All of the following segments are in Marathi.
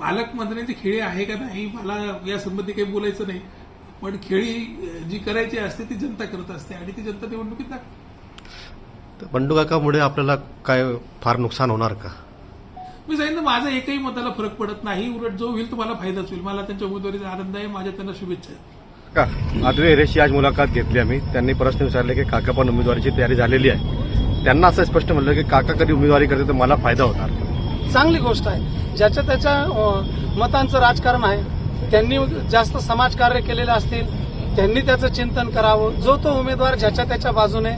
पालकमंत्र्यांची खेळी आहे का नाही? मला या संबंधी काही बोलायचं नाही. पण खेळी जी करायची असते ती जनता करत असते. आणि ती जनता निवडणुकीत दाखवते तर बंडू काकामुळे आपल्याला काय फार नुकसान होणार का? मी सांगितलं माझा एकही मताला फरक पडत नाही. उलट जो होईल तो मला फायदाच होईल. मला त्यांच्या उमेदवारीचा आनंद आहे. माझ्या त्यांना शुभेच्छा का? आदवे रेशी आज मुलाखत घेतली आम्ही. त्यांनी प्रश्न विचारले की काका पण उमेदवारीची तयारी झालेली आहे. त्यांना असं स्पष्ट म्हणलं की काका कधी उमेदवारी करते तर मला फायदा होणार. चांगली गोष्ट आहे. ज्याच्या त्याच्या मतांचं राजकारण आहे त्यांनी जास्त समाजकार्य केलेलं असतील त्यांनी त्याचं चिंतन करावं. जो तो उमेदवार ज्याच्या त्याच्या बाजूने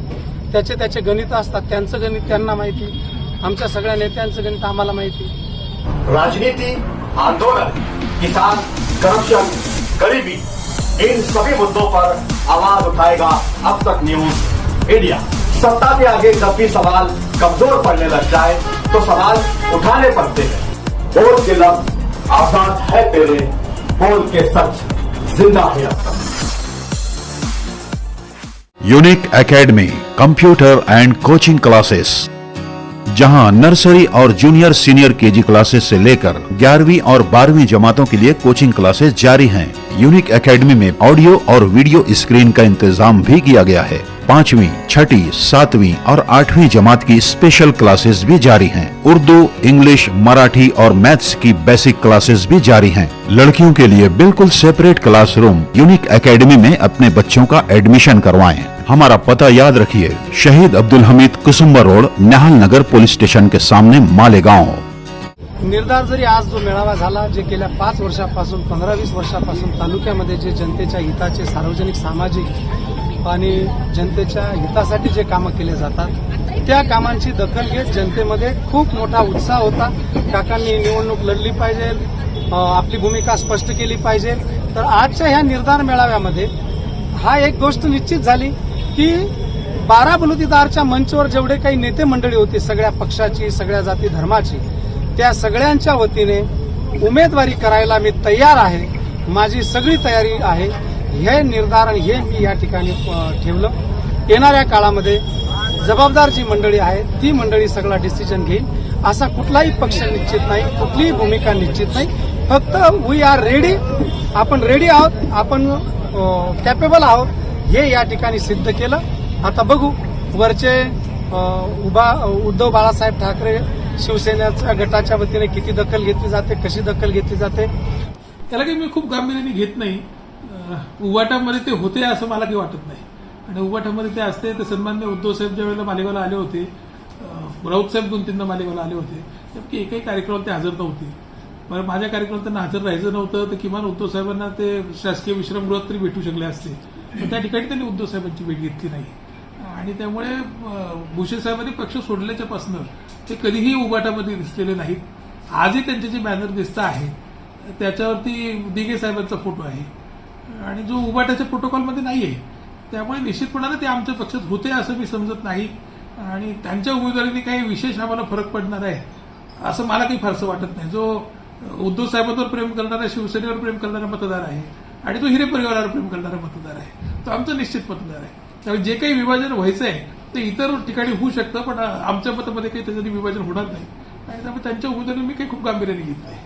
त्याचे त्याचे गणित असतात त्यांचं गणित त्यांना माहिती. आमच्या सगळ्या नेत्यांचं गणित आम्हाला माहिती. राजनीति आंदोलन किसान करप्शन गरीबी इन सभी मुद्दों पर आवाज उठाएगा अब तक न्यूज इंडिया। सत्ता के आगे जब भी सवाल कमज़ोर पड़ने लग जाए तो सवाल उठाने पड़ते हैं। बोल के लब आज़ाद है तेरे, बोल के सच ज़िंदा है अब। Unique academy computer and coaching classes जहाँ नर्सरी और जूनियर सीनियर केजी क्लासेस से लेकर 11वीं और 12वीं जमातों के लिए कोचिंग क्लासेस जारी हैं। यूनिक एकेडमी में ऑडियो और वीडियो स्क्रीन का इंतज़ाम भी किया गया है। पाँचवीं, छठी, सातवीं और आठवीं जमात की स्पेशल क्लासेस भी जारी हैं। उर्दू, इंग्लिश, मराठी और मैथ्स की बेसिक क्लासेस भी जारी हैं। लड़कियों के लिए बिल्कुल सेपरेट क्लासरूम यूनिक एकेडमी में अपने बच्चों का एडमिशन करवाएँ। हमारा पता याद रखिए, Shaheed Abdul Hamid Kusumba road, Nehal Nagar police station के सामने मालेगांव निर्धार जरी आज जो झाला, जे गेल्या पाच वर्षापासून, पंधरा वीस वर्षापासून तालुक्यामध्ये जे जनतेच्या हिताचे सार्वजनिक, सामाजिक आणि जनतेच्या हितासाठी जे कामं केले जातात त्या कामांची दखल घेत जनतेमध्ये खूप मोठा उत्साह होता. काकांनी निवडणूक लढली पाहिजे आपली भूमिका स्पष्ट केली पाहिजे. तर आजच्या ह्या निर्धार मेळाव्यामध्ये हा एक गोष्ट निश्चित झाली की बारा बलुतीदारच्या मंचवर जेवढे काही नेते मंडळी होती सगळ्या पक्षाची सगळ्या जाती धर्माची त्या सगळ्यांच्या वतीने उमेदवारी करायला मी तयार आहे. माझी सगळी तयारी आहे. हे निर्धारण हे मी या ठिकाणी ठेवलं. येणाऱ्या काळामध्ये जबाबदार जी मंडळी आहे ती मंडळी सगळा डिसिजन घेईल. असा कुठलाही पक्ष निश्चित नाही कुठलीही भूमिका निश्चित नाही. फक्त वी आर रेडी आपण रेडी आहोत आपण कॅपेबल आहोत. हे या ठिकाणी सिद्ध केलं. आता बघू वरचे उभा उद्धव बाळासाहेब ठाकरे शिवसेनेच्या गटाच्या वतीने किती दखल घेतली जाते कशी दखल घेतली जाते? त्याला काही मी खूप गांभीर्याने घेत नाही. उवाटामध्ये ते होते असं मला काही वाटत नाही. आणि उबाटामध्ये ते असते तर सन्मान्य उद्धव साहेब ज्या वेळेला मालेगावला आले होते राऊतसाहेब राऊत साहेब दोन तीनदा मालेगावला आले होते नक्की एकही कार्यक्रमात ते हजर नव्हते. मला माझ्या कार्यक्रमात त्यांना हजर राहायचं नव्हतं तर किमान उद्धव साहेबांना ते शासकीय विश्रामगृहात तरी भेटू शकले असते. त्या ठिकाणी त्यांनी उद्धव साहेबांची भेट घेतली नाही. आणि त्यामुळे भूषण साहेबांनी पक्ष सोडल्याच्यापासनं ते कधीही उबाटामध्ये दिसलेले नाहीत. आजही त्यांचे जे बॅनर दिसत आहे त्याच्यावरती दिघे साहेबांचा फोटो आहे. आणि जो उबाट्याच्या प्रोटोकॉलमध्ये नाही आहे त्यामुळे निश्चितपणाने ते आमच्या पक्षात होते असं मी समजत नाही. आणि त्यांच्या उमेदवारीने काही विशेष आम्हाला फरक पडणार आहे असं मला काही फारसं वाटत नाही. जो उद्धव साहेबांवर प्रेम करणारा शिवसेनेवर प्रेम करणारा मतदार आहे आणि तो हिरे परिवारावर प्रेम करणारा मतदार आहे तो आमचा निश्चित मतदार आहे. त्यामुळे जे काही विभाजन व्हायचं आहे ते इतर ठिकाणी होऊ शकतं पण आमच्या मतामध्ये काही त्याच्याने विभाजन होणार नाही. आणि त्यामुळे त्यांच्या उमेदवारी मी काही खूप गांभीर्याने घेत नाही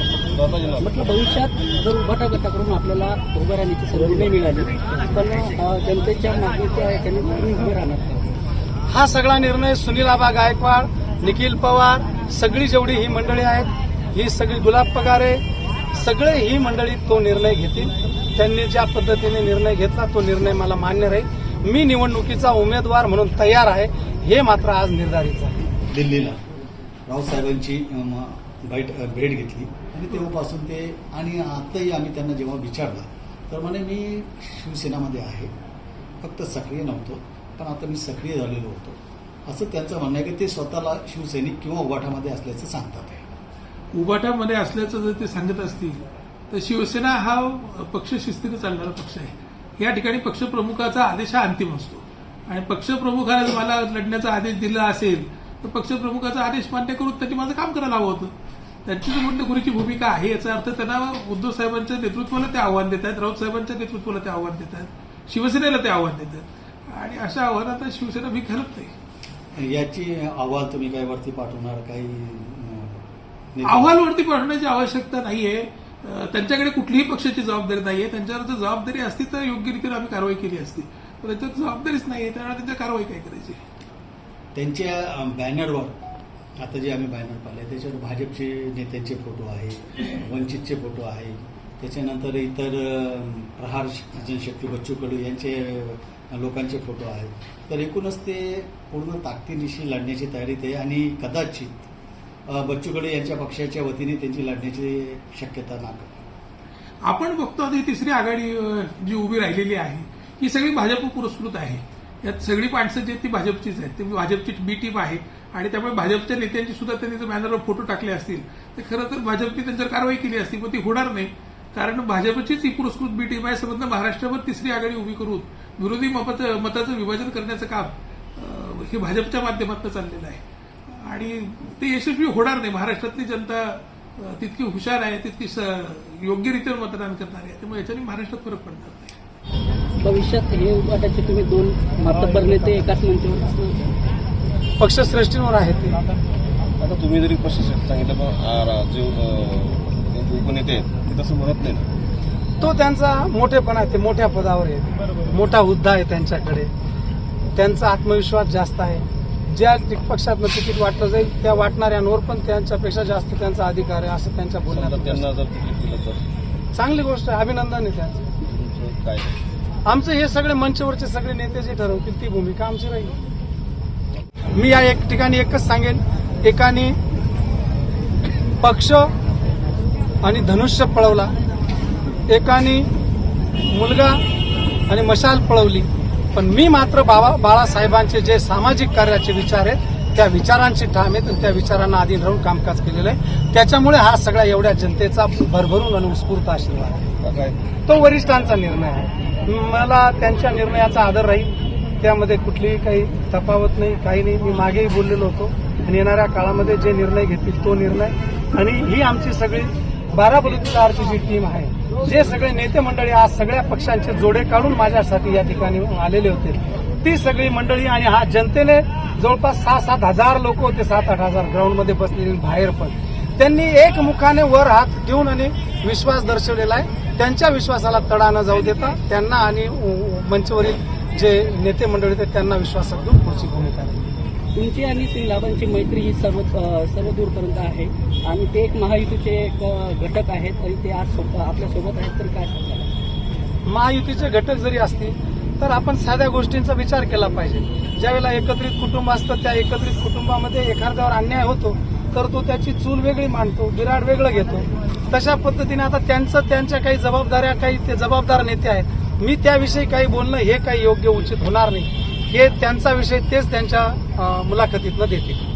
म्हटलं भविष्यात जर उभाटा गटाकडून आपल्याला उभं राहण्याची संधी नाही मिळाली पण जनतेच्या मागणीच्या याच्याने तुम्ही उभे राहणार हा सगळा निर्णय सुनील आबा गायकवाड निखिल पवार सगळी जेवढी ही मंडळी आहेत ही सगळी गुलाब पगारे सगळे ही मंडळी तो निर्णय घेतील. त्यांनी ज्या पद्धतीने निर्णय घेतला तो निर्णय मला मान्य राहील. मी निवडणुकीचा उमेदवार म्हणून तयार आहे हे मात्र आज निर्धारित आहे दिल्लीला. रावसाहेबांची भेट भेट घेतली. आणि तेव्हापासून ते आणि आत्ताही आम्ही त्यांना जेव्हा विचारलं तर म्हणे मी शिवसेनामध्ये आहे. फक्त सक्रिय नव्हतो पण आता मी सक्रिय झालेलो होतो. असं त्यांचं म्हणणं आहे की ते स्वतःला शिवसैनिक किंवा उभाठामध्ये असल्याचं सांगतात आहे. उबाटामध्ये असल्याचं जर ते सांगत असतील तर शिवसेना हा पक्ष शिस्तीने चालणारा पक्ष आहे. या ठिकाणी पक्षप्रमुखाचा आदेश हा अंतिम असतो. आणि पक्षप्रमुखाने जर मला लढण्याचा आदेश दिला असेल तर पक्षप्रमुखाचा आदेश मान्य करून त्यांनी माझं काम करायला हवं होतं. त्यांची जी बंडखोरीची भूमिका आहे याचा अर्थ त्यांना उद्धव साहेबांच्या नेतृत्वाला ते आव्हान देत आहेत राऊत साहेबांच्या नेतृत्वाला ते आव्हान देत आहेत शिवसेनेला ते आव्हान देत आहेत. आणि अशा आव्हानात शिवसेना मी घालत नाही. याची अहवाल तुम्ही काय वरती पाठवणार? काही अम, नेते- अहवालवरती पाठवण्याची आवश्यकता नाहीये. त्यांच्याकडे कुठलीही पक्षाची जबाबदारी नाहीये. त्यांच्यावर जर जबाबदारी असती तर योग्य रीतीने आम्ही कारवाई केली असती. पण त्यांच्यावर जबाबदारीच नाहीये. त्यामुळे त्यांच्या कारवाई काय करायची? त्यांच्या बॅनरवर आता जे आम्ही बॅनर पाहिले त्याच्यावर भाजपचे नेत्यांचे फोटो आहे वंचितचे फोटो आहे त्याच्यानंतर इतर प्रहार शक्ती बच्चू कडू यांचे लोकांचे फोटो आहेत. तर एकूणच ते पूर्ण ताकदीनिशी लढण्याची तयारीत आहे आणि कदाचित बच्चू कडू यांच्या पक्षाच्या वतीने त्यांची लढण्याची शक्यता नाकारते आपण बघतो आता ही तिसरी आघाडी जी उभी राहिलेली आहे ही सगळी भाजप पुरस्कृत आहे. यात सगळी माणसं जी ती भाजपचीच आहेत. ती भाजपची बी टीम आहे. आणि त्यामुळे भाजपच्या नेत्यांची सुद्धा त्यांनी जर बॅनरवर फोटो टाकले असतील तर खरं तर भाजपने त्यांच्यावर कारवाई केली असती पण ती होणार नाही. कारण भाजपचीच ही पुरस्कृत बी टीम आहे. समजा महाराष्ट्रावर तिसरी आघाडी उभी करून विरोधी मताचं मताचं विभाजन करण्याचं काम हे भाजपच्या माध्यमातून चाललेलं आहे. आणि ते यशस्वी होणार नाही. महाराष्ट्रातली जनता तितकी हुशार आहे तितकी स- योग्यरित्या मतदान करणार आहे. त्यामुळे याच्याने महाराष्ट्रात फरक पडणार नाही. भविष्यात हे उभाटाचे तुम्ही दोन मातब्बर नेते एकाच मंचावर पक्षश्रेष्ठींवर आहे ते. आता तुम्ही जरी प्रशासक सांगितलं पण जे उपनेते आहेत ते तसं म्हणत नाही ना. तो त्यांचा मोठेपणा आहे ते मोठ्या पदावर आहे मोठा हुद्दा आहे त्यांच्याकडे. त्यांचा आत्मविश्वास जास्त आहे. ज्या पक्षात तिकीट वाटलं जाईल त्या वाटणाऱ्यांवर पण त्यांच्यापेक्षा जास्त त्यांचा अधिकार आहे असं त्यांच्या बोलण्यात त्यांना जर चांगली गोष्ट आहे अभिनंदन आहे त्यांचं. काय? आमचं हे सगळे मंचवरचे सगळे नेते जे ठरवतील ती भूमिका आमची राहील. मी या एक ठिकाणी एकच सांगेन. एकाने पक्ष आणि धनुष्य पळवला. एकाने मुलगा आणि मशाल पळवली. पण मी मात्र बाबा बाळासाहेबांचे जे सामाजिक कार्याचे विचार आहेत त्या विचारांची ठाम आहेत आणि त्या विचारांना अधीन राहून कामकाज केलेलं आहे. त्याच्यामुळे हा सगळ्या एवढ्या जनतेचा भरभरून आणि उत्स्फूर्त आशीर्वाद आहे. तो वरिष्ठांचा निर्णय आहे. मला त्यांच्या निर्णयाचा आदर राहील. त्यामध्ये कुठलीही काही तफावत नाही काही नाही. मी मागेही बोललेलो होतो. आणि येणाऱ्या काळामध्ये जे निर्णय घेतील तो निर्णय. आणि ही आमची सगळी बारा बलुतेदारची जी टीम आहे जे सगळे नेते मंडळी आज सगळ्या पक्षांचे जोडे काढून माझ्यासाठी या ठिकाणी आलेले होते. ती सगळी मंडळी आणि हा जनतेने जवळपास सहा सात हजार लोक होते सात आठ हजार ग्राउंडमध्ये बसलेले बाहेर पण. त्यांनी एकमुखाने वर हात देऊन आणि विश्वास दर्शवलेला आहे. त्यांच्या विश्वासाला तडा न जाऊ देता त्यांना आणि मंचवरील जे नेते मंडळी आहेत त्यांना विश्वासात घेऊन पुढची भूमिका आहे. तुमची आणि श्री लाभांची मैत्री ही सर्व सर्व दूरपर्यंत आहे. आणि ते एक महायुतीचे एक घटक आहेत आणि ते आज सोबत आपल्यासोबत आहेत तर काय सांगाल? महायुतीचे घटक जरी असतील तर आपण साध्या गोष्टींचा विचार केला पाहिजे. ज्यावेळेला एकत्रित कुटुंब असतं त्या एकत्रित कुटुंबामध्ये एखाद्यावर अन्याय होतो तर तो त्याची चूल वेगळी मांडतो बिराड वेगळं घेतो. तशा पद्धतीने आता त्यांचं त्यांच्या काही जबाबदाऱ्या काही ते जबाबदार नेते आहेत. मी त्याविषयी काही बोलणं हे काही योग्य उचित होणार नाही. हे त्यांचा विषय तेच त्यांच्या मुलाखतीतनं देतील.